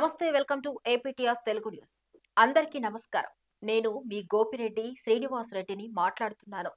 నమస్తే welcome to APTR Telugu news. అందరికీ నమస్కారం. నేను మీ గోపిరెడ్డి శ్రీనివాస్ రెడ్డిని మాట్లాడుతున్నాను.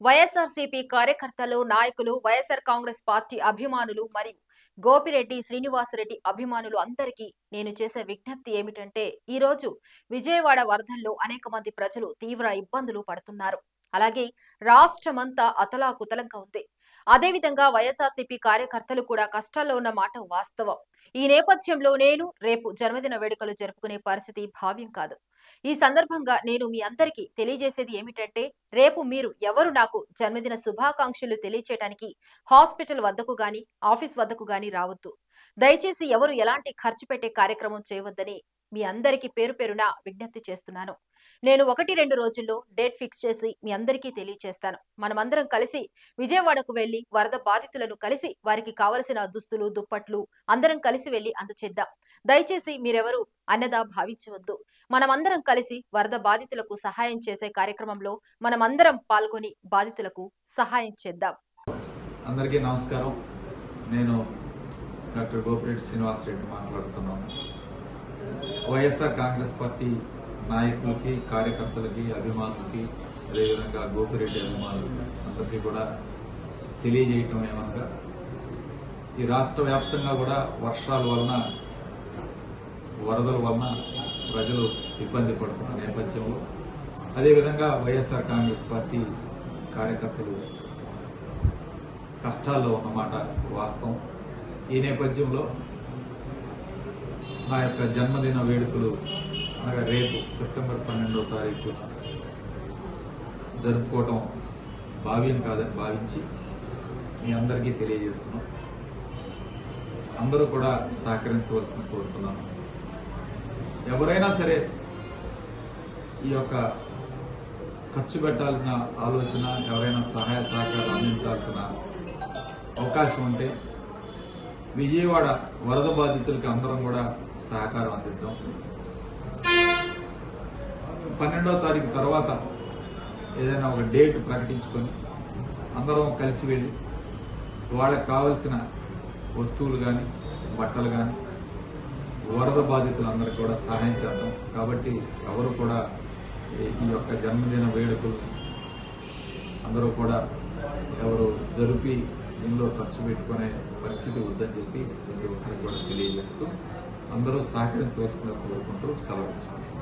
వైఎస్ఆర్సీపీ కార్యకర్తలు నాయకులు వైఎస్ఆర్ కాంగ్రెస్ పార్టీ అభిమానులు మరియు గోపిరెడ్డి శ్రీనివాసరెడ్డి అభిమానులు అందరికీ నేను చేసే విజ్ఞప్తి ఏమిటంటే ఈ రోజు విజయవాడ వరదల్లో అనేక మంది ప్రజలు తీవ్ర ఇబ్బందులు పడుతున్నారు. అలాగే రాష్ట్రమంతా అతలాకుతలంగా ఉంది. అదేవిధంగా వైఎస్ఆర్సీపీ కార్యకర్తలు కూడా కష్టాల్లో ఉన్న మాట వాస్తవం. ఈ నేపథ్యంలో నేను రేపు జన్మదిన వేడుకలు జరుపుకునే పరిస్థితి భావ్యం కాదు. ఈ సందర్భంగా నేను మీ అందరికీ తెలియజేసేది ఏమిటంటే రేపు మీరు ఎవరు నాకు జన్మదిన శుభాకాంక్షలు తెలియచేయడానికి హాస్పిటల్ వద్దకు గాని ఆఫీస్ వద్దకు గాని రావద్దు. దయచేసి ఎవరు ఎలాంటి ఖర్చు పెట్టే కార్యక్రమం చేయవద్దని మీ అందరికీ పేరు పేరున విజ్ఞప్తి చేస్తున్నాను. నేను ఒకటి రెండు రోజుల్లో డేట్ ఫిక్స్ చేసి మీ అందరికీ తెలియచేస్తాను. మనమందరం కలిసి విజయవాడకు వెళ్ళి వరద బాధితులను కలిసి వారికి కావలసిన దుస్తులు దుప్పట్లు అందరం కలిసి వెళ్ళి అందచేద్దాం. దయచేసి మీరెవరు అన్నదా భావించవద్దు. మనమందరం కలిసి వరద బాధితులకు సహాయం చేసే కార్యక్రమంలో మనమందరం పాల్గొని బాధితులకు సహాయం చేద్దాం. అందరికీ నమస్కారం. నేను డాక్టర్ గోపిరెడ్డి శ్రీనివాసరెడ్డి మాట్లాడుతున్నాను. వైఎస్ఆర్ కాంగ్రెస్ పార్టీ నాయకులకి కార్యకర్తలకి అభిమానులకి అదేవిధంగా గోపిరెడ్డి అభిమానులకి అందరికీ కూడా తెలియజేయటం ఏమనగా ఈ రాష్ట్ర వ్యాప్తంగా కూడా వర్షాల వలన వరదల వలన ప్రజలు ఇబ్బంది పడుతున్న నేపథ్యంలో అదేవిధంగా వైఎస్ఆర్ కాంగ్రెస్ పార్టీ కార్యకర్తలు కష్టాల్లో ఉన్నమాట వాస్తవం. ఈ నేపథ్యంలో నా యొక్క జన్మదిన వేడుకలు అనగా రేపు సెప్టెంబర్ పన్నెండవ తారీఖు జరుపుకోవటం భావ్యం కాదని భావించి మీ అందరికీ తెలియజేస్తున్నాం. అందరూ కూడా సహకరించవలసిన కోరుతున్నాను. ఎవరైనా సరే ఈ యొక్క ఖర్చు పెట్టాల్సిన ఆలోచన ఎవరైనా సహాయ సహకారం అందించాల్సిన అవకాశం ఉంటే విజయవాడ వరద బాధితులకి అందరం కూడా సహకారం అందిద్దాం. పన్నెండో తారీఖు తర్వాత ఏదైనా ఒక డేట్ ప్రకటించుకొని అందరం కలిసి వెళ్ళి వాళ్ళకి కావలసిన వస్తువులు కానీ బట్టలు కానీ వరద బాధితులందరికీ కూడా సహాయం చేద్దాం. కాబట్టి ఎవరు కూడా ఈ యొక్క జన్మదిన వేడుకలు అందరూ కూడా ఎవరు జరిపి ఇందులో ఖర్చు పెట్టుకునే పరిస్థితి ఉందని చెప్పి ప్రతి ఒక్కరికి కూడా తెలియజేస్తూ అందరూ సహకరించవలసిందిగా కోరుకుంటూ సెలవు తీసుకుంటాం